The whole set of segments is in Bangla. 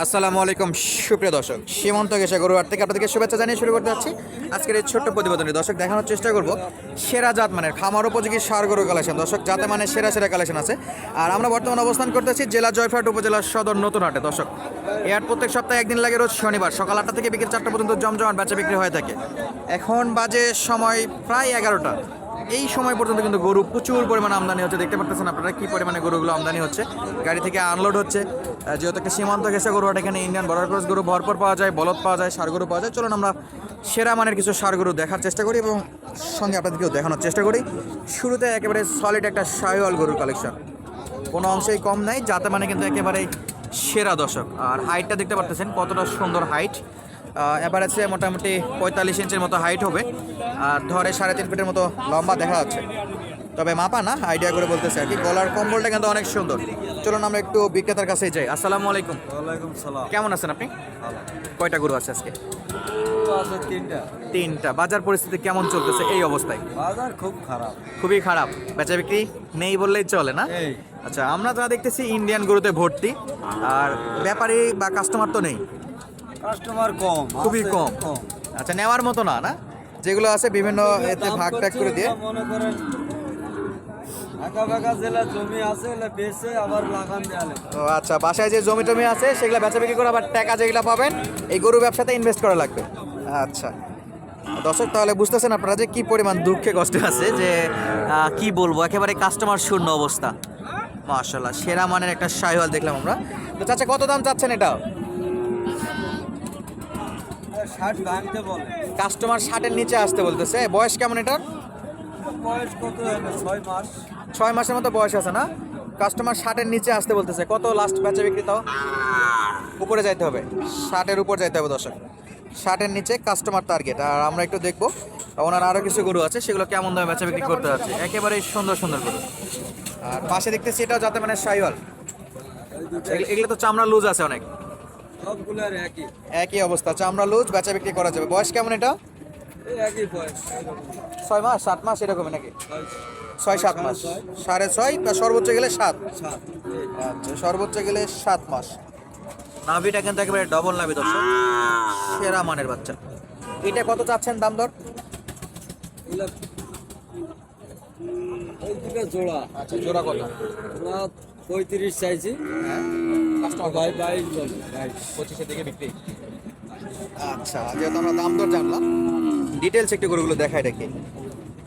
আসসালামু আলাইকুম, সুপ্রিয় দর্শক। সীমন্ত গেছে গরুহাট থেকে আপনাদেরকে শুভেচ্ছা জানিয়ে শুরু করতে যাচ্ছি। আজকের এই ছোট্ট প্রতিবেদনটি দর্শক দেখানোর চেষ্টা করব, সেরা জাত মানের খামার উপযোগী সার গরু কালেকশন দর্শক জাতে মানে সেরা সেরা কালেকশন আছে। আর আমরা বর্তমানে অবস্থান করতেছি জেলা জয়ফাট উপজেলার সদর নতুন হাটে দর্শক হাট প্রত্যেক সপ্তাহে একদিন লাগে রোজ শনিবার, সকাল আটটা থেকে বিকেল চারটা পর্যন্ত জমজমাট বেচা বিক্রি হয়ে থাকে। এখন বাজে সময় প্রায় এগারোটা। এই সময় পর্যন্ত কিন্তু গরু প্রচুর পরিমাণে আমদানি হচ্ছে। দেখতে পাচ্ছেন আপনারা কি পরিমাণে গরুগুলো আমদানি হচ্ছে। গাড়ি থেকে আনলোড হচ্ছে। যেহেতু একটা সীমান্ত গেছে গরুহাট, এখানে ইন্ডিয়ান বর্ডার ক্রস গরু ভরপুর পাওয়া যায়, বলদ পাওয়া যায়, সার গরু পাওয়া যায়। চলুন আমরা সেরা মানের কিছু সার গরু দেখার চেষ্টা করি এবং সঙ্গে আপনাদেরকেও দেখানোর চেষ্টা করি। শুরুতে একেবারে সলিড একটা সাইওয়াল গরুর কালেকশন কোনো অংশেই কম নাই, যাতে মানে কিন্তু একেবারে সেরা দশক আর হাইটটা দেখতে পারতেছেন কতটা সুন্দর হাইট এবার আছে মোটামুটি পঁয়তাল্লিশ ইঞ্চের মতো হাইট হবে। আর ধরে সাড়ে তিন ফিটের মতো লম্বা দেখা যাচ্ছে। তবে মাপা না আইডিয়া করে বলতেছে আর কি। গলার কম্বলটা কিন্তু অনেক সুন্দর। চলুন আমরা একটু বিক্রেতার কাছে যাই। আসসালামু আলাইকুম। ওয়ালাইকুম সালাম। কেমন আছেন আপনি? কয়টা গরু আছে আজকে? তিনটা। তিনটা। বাজার পরিস্থিতি কেমন চলতেছে এই অবস্থায়? বাজার খুব খারাপ। খুবই খারাপ। বেচা বিক্রি নেই বললেই চলে না? আচ্ছা আমরা যা দেখতেছি ইন্ডিয়ান গরুতে ভর্তি। আর ব্যাপারী বা কাস্টমার তো নেই। কাস্টমার কম খুবই কম। আচ্ছা নেওয়ার মতো না না? যেগুলো আছে বিভিন্ন এতে ভাগ টাগ করে দিয়ে। মনে করেন একা বেকা জেলা জমি আছে বেচে আবার লাগান দেয়ালে আচ্ছা বাসায় যে জমি টমি আছে সেগুলো বেচা বিক্রি করে আবার টাকা যেগুলো পাবেন এই গরু ব্যবসাতে ইনভেস্ট করা লাগবে। আচ্ছা। দর্শক তাহলে বুঝতেছেন আপনারা যে কি পরিমাণ দুঃখে কষ্টে আছে যে কি বলব একেবারে কাস্টমার শূন্য অবস্থা। মাশাল্লাহ সেরা মানের একটা শাহিওয়াল দেখলাম আমরা। তো চাচা কত দাম চাচ্ছেন এটা কাস্টমার ষাটের নিচে আসতে বলতেছে। বয়স কেমন এটার? বয়স কত ছয় মাস। ছয় মাসের মতো বয়স আছে না? কাস্টমার ষাটের নিচে আসতে বলতেছে। কত লাস্ট বেচা বিক্রি তাও? উপরে যাইতে হবে। ষাটের উপর যাইতে হবে দর্শক। ষাটের নিচে কাস্টমার টার্গেট আর আমরা একটু দেখব ওনার আরও কিছু গরু আছে সেগুলো কেমন দামে বেচা বিক্রি করতে যাচ্ছে। একেবারে সুন্দর সুন্দর গরু। আর পাশে দেখতেছি এটাও যাতে মানে সাইওয়াল। এগুলো তো চামড়া লুজ আছে অনেক। সবগুলোর একই। একই অবস্থা। চামড়া লুজ বেচা বিক্রি করা যাবে। বয়স কেমন এটা? একই বয়স ছয় মাস সাত মাস এরকমই নাকি? ছয়, সাত মাস। সাড়ে ছয় বা সর্বোচ্চ গেলে সাত। আচ্ছা সর্বোচ্চ গেলে সাত মাস। নাভিটা কিন্তু একেবারে ডবল নাভি দর্শক। সেরা মানের বাচ্চা। এটা কত চাচ্ছেন দাম দর? জোড়া। আচ্ছা জোড়া কত? পঁয়ত্রিশ চাইছি। ভাই বাইশ বলে। পঁচিশের দিকে বিক্রি। আচ্ছা যেহেতু আমরা দাম দর জানলাম ডিটেলস একটু গরুগুলো দেখাই দেখি।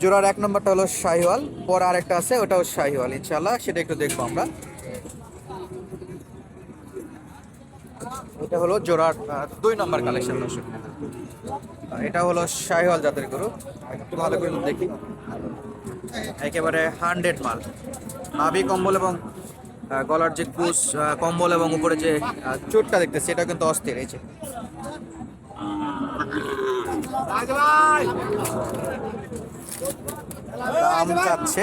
জোড়ার এক নম্বরটা হলো শাহিওয়াল পর আরেকটা আছে ওটাও শাহিওয়াল ইনশাল্লাহ সেটা একটু দেখব আমরা। এটা হলো জোড়ার দুই নম্বর কালেকশন এটা হলো শাহিওয়াল জাতের গরু একটু ভালো করে দেখি। একেবারে হান্ড্রেড মাল। নাভি কম্বল এবং গলার যে আহ, কম্বল এবং উপরে যে চোটটা দেখতেছি এটা কিন্তু অস্থির যে। দাম চাচ্ছে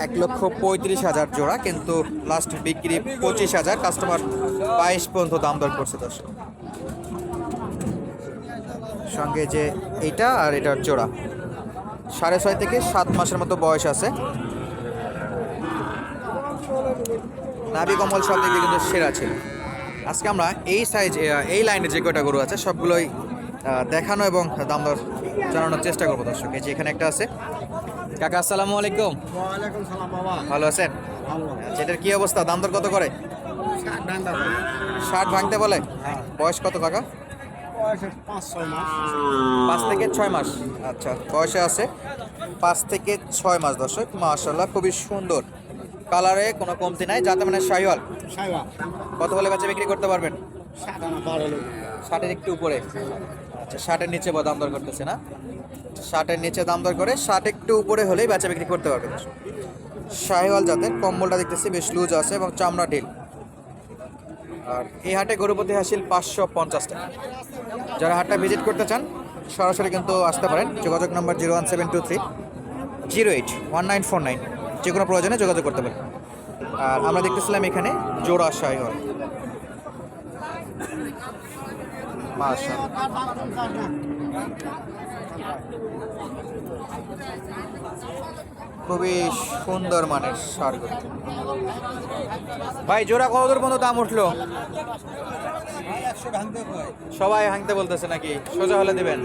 এক লক্ষ পঁয়ত্রিশ হাজার জোড়া কিন্তু লাস্ট বিক্রি পঁচিশ হাজার কাস্টমার বাইশ পর্যন্ত দাম দর করছে দর্শক। সঙ্গে যে এটা আর এটার জোড়া সাড়ে ছয় থেকে সাত মাসের মতো বয়স আছে। নাভি কমল সব দিকে কিন্তু সেরা ছিল। আজকে আমরা এই সাইজ এই লাইনে যে কয়টা গরু আছে সবগুলোই দেখানো এবং দাম দর জানানোর চেষ্টা করব দর্শক। এই যে এখানে একটা আছে। কাকা আসসালামু আলাইকুম। ভালো আছেন? ভালো। আচ্ছা, কি অবস্থা? দাম দর কত করে? ষাট ভাঙতে বলে? বয়স কত কাকা? পাঁচ থেকে ছয় মাস। আচ্ছা বয়সে আছে পাঁচ থেকে ছয় মাস দর্শক। মাশাল্লাহ খুবই সুন্দর। কালারে কোনো কমতি নাই যাতে মানে শাহিওয়াল কত হলে বেচা বিক্রি করতে পারবেন? ষাটের একটু উপরে। আচ্ছা ষাটের নিচে বা দাম দর করতেছে না? ষাটের নিচে দাম দর করে ষাট একটু উপরে হলেই বেচা বিক্রি করতে পারবে শাহিওয়াল জাতের কম্বলটা দেখতেছি বেশ লুজ আছে এবং চামড়া ঢিল। আর এই হাটে গরুপতি হাসিল পাঁচশো পঞ্চাশ টাকা। যারা হাটটা ভিজিট করতে চান সরাসরি কিন্তু আসতে পারেন। যোগাযোগ number zero one seven two three zero eight one nine four nine. যে কোনো প্রয়োজনে যোগাযোগ করতে পারেন। আর আমরা দেখতেছিলাম এখানে জোড়া শাহিওয়াল মাশাআল্লাহ। খুবই সুন্দর মানের সার ভাই, জোড়া কত দূর পর্যন্ত দাম উঠল? সবাই ভাঙতে বলতেছে নাকি? সোজা হলে দেবেন।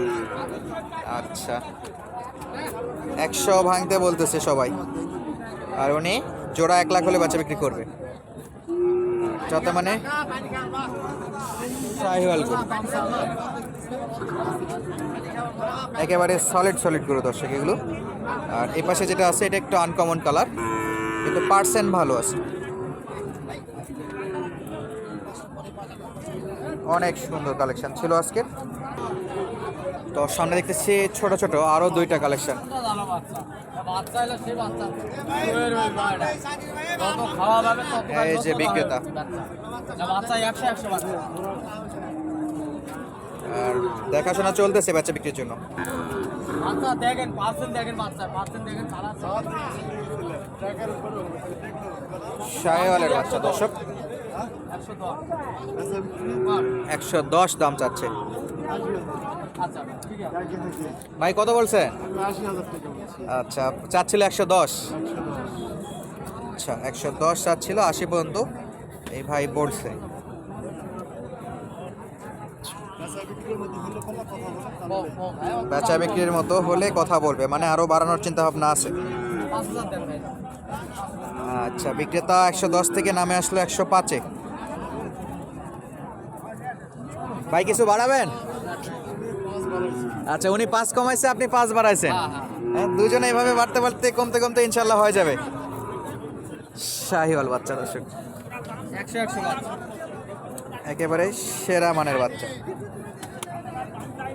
আচ্ছা। একশো ভাঙতে বলতেছে সবাই। আর উনি? জোড়া এক লাখ হলে বাচ্চা বিক্রি করবে। যত মানে? একেবারে সলিড সলিড গরু দর্শক এগুলো। আর এই পাশে যেটা আছে, এটা একটু আনকমন কালার কিন্তু পার্সেন্ট ভালো আছে। অনেক সুন্দর কালেকশন ছিল আজকের। তো সামনে দেখতেছি ছোট ছোট, আরও দুইটা কালেকশন এই যে বিক্রেতা। আর দেখাশোনা চলতেছে বাচ্চা বিক্রির জন্য। দেখেন পার্সেন্ট দেখেন বাচ্চা পার্সেন্ট দেখেন সারা বাচ্চা দর্শক। একশো দশ দাম চাচ্ছে। ভাই, কত বলছে? আচ্ছা চাচ্ছিল একশো দশ। আচ্ছা একশো দশ চাচ্ছিল, আশি পর্যন্ত। এই ভাই বলছে। বেচা বিক্রির মতো হলে কথা বলবে মানে আরও বাড়ানোর চিন্তা ভাবনা আছে পাঁচ হাজার দেন ভাই আচ্ছা বিক্রেতা একশো দশ থেকে নামে আসলো একশো পাঁচে। ভাই কিছু বাড়াবেন? আচ্ছা উনি পাঁচ কমাইছে আপনি পাঁচ বাড়াইছেন। হ্যাঁ, দুজনে এইভাবে বাড়তে বাড়তে কমতে কমতে ইনশাল্লাহ হয়ে যাবে। শাহিওয়াল বাচ্চা দর্শক। একেবারে সেরা মানের বাচ্চা।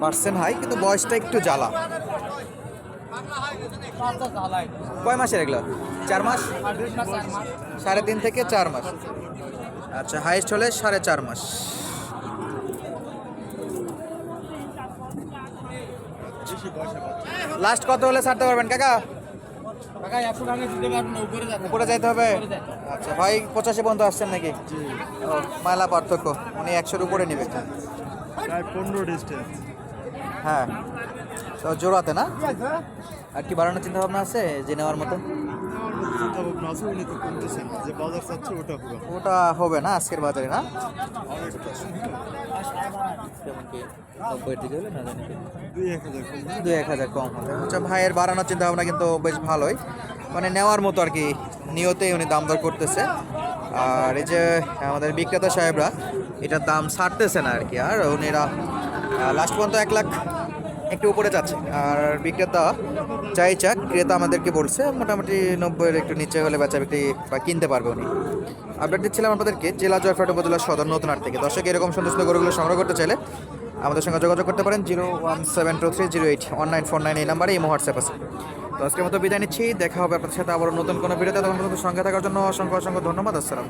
পার্সেন্ট হাই কিন্তু বয়সটা একটু জ্বালা। কয় মাসের এগুলো? চার মাস? সাড়ে তিন থেকে চার মাস। আচ্ছা হাইস্ট হলে সাড়ে চার মাস। লাস্ট কত হলে ছাড়তে পারবেন কাকা? উপরে যাইতে হবে। আচ্ছা ভাই পঁচাশি পর্যন্ত আসছেন নাকি? ও, মাইলা পার্থক্য উনি একশোর উপরে নেবে। হ্যাঁ তো জোড়াতে না? আর কি বাড়ানোর চিন্তা ভাবনা আছে যে নেওয়ার মতো? তো যে বাজার চাচ্ছে ওটা পুরো ওটা হবে না আজকের বাজারে না? দুই এক হাজার কম এক হাজার কম হবে। আচ্ছা ভাইয়ের বাড়ানোর চিন্তা ভাবনা কিন্তু বেশ ভালোই। মানে নেওয়ার মতো আর কি নিয়তেই উনি দাম দর করতেছে। আর এই যে আমাদের বিক্রেতা সাহেবরা এটার দাম ছাড়তেছে না আর কি। আর উনিরা লাস্ট পর্যন্ত এক লাখ একটু উপরে যাচ্ছে। আর বিক্রেতা চাই চাক ক্রেতা আমাদেরকে বলছে, মোটামুটি নব্বইয়ের একটু নিচে হলে বেচা বিক্রি বা কিনতে পারবে উনি। আপডেট দিচ্ছিলাম আপনাদেরকে, জেলা জয়ফাট উপজেলা সদর নতুন হাট থেকে। দর্শক, এরকম সুন্দর সুন্দর গরুগুলো সংগ্রহ করতে চাইলে আমাদের সঙ্গে যোগাযোগ করতে পারেন zero one seven two three zero eight one nine four nine, এই নাম্বারে এই হোয়াটসঅ্যাপ আছে। তো আজকের মতো বিদায় নিচ্ছি, দেখা হবে আপনাদের সাথে আবার নতুন কোনো ভিডিওতে। তখন পর্যন্ত সঙ্গে থাকার জন্য অসংখ্য অসংখ্য ধন্যবাদ। আসসালাম